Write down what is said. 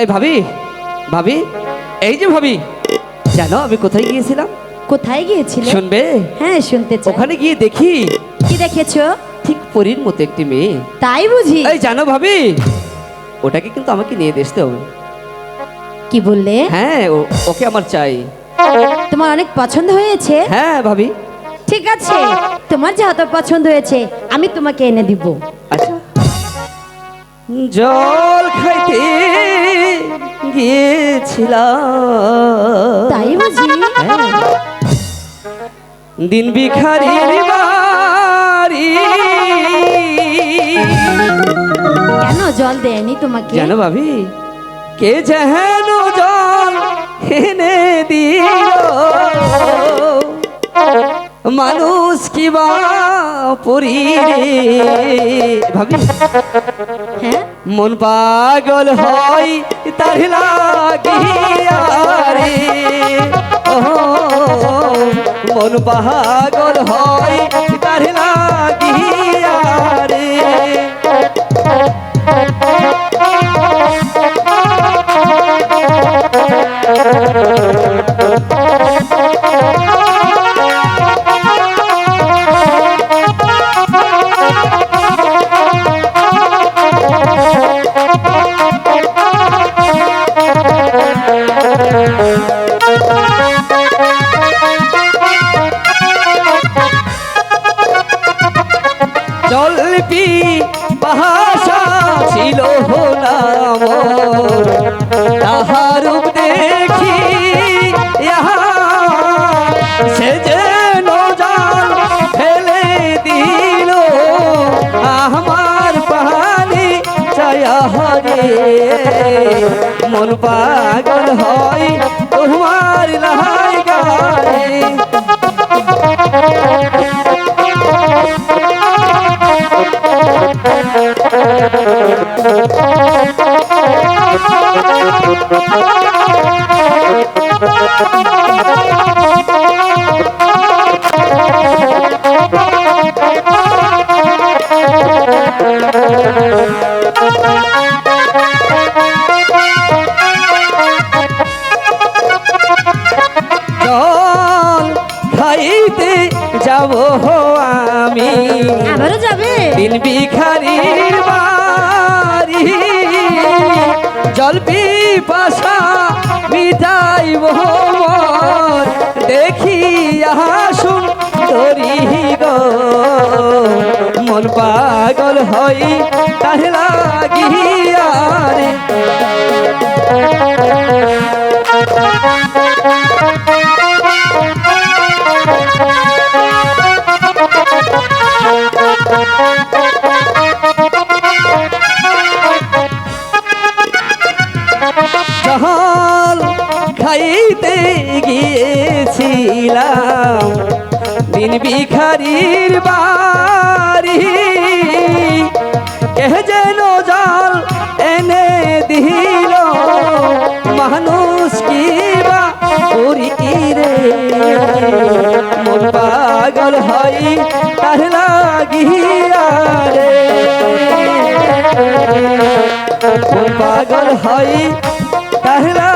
এই ভাবি ভাবি এই যে ভাবি জানো আমি কোথায় গিয়েছিলাম? কোথায় গিয়েছিলে? শুনবে? হ্যাঁ শুনতে চাই। ওখানে গিয়ে দেখি। কি দেখেছ? ঠিক পরীর মতো একটি মেয়ে। তাই বুঝি। এই জানো ভাবি ওটাকে কিন্তু আমাকে নিয়ে দেখতে হবে। কি বললে? হ্যাঁ ওকে আমার চাই। তোমার অনেক পছন্দ হয়েছে? হ্যাঁ ভাবি। ঠিক আছে তোমার যেহেতু পছন্দ হয়েছে আমি তোমাকে এনে দিব। আচ্ছা। জল খাইতে গিয়েছিলাম তাই বুঝি? হ্যাঁ। দিন বিখারির বাড়ি। কেন জল দেয়নি তোমাকে? কেন ভাবি কে যেন জল এনে দিল। মানুষ কি বা পরি ভাবি। হ্যাঁ? মন পাগল হয় তার লাগিয়া রে মন পাগল হয় পাহাসা ছিল নাম তাহার দেখি সে যেন জাল ফেলে দিল। আমার পাহানি চায়া হরে মন পাগল হয়, তোমার লাই গায়ে। যাব আবারও যাবে? তিন বিখারির বাড়ি, জল পিপাসা মিটাইব মন দেখি আসুন ধরি গো। মন পাগল হই তাহলা লাগিয়া জল খাইতে গিয়েছিলাম। দিন ভিখারির বাড়ি। কে যেন জল এনে দিল। মানুষ কি বা করি রে? মন পাগল হই তার লাগিয়া রে। পাগল হই कहला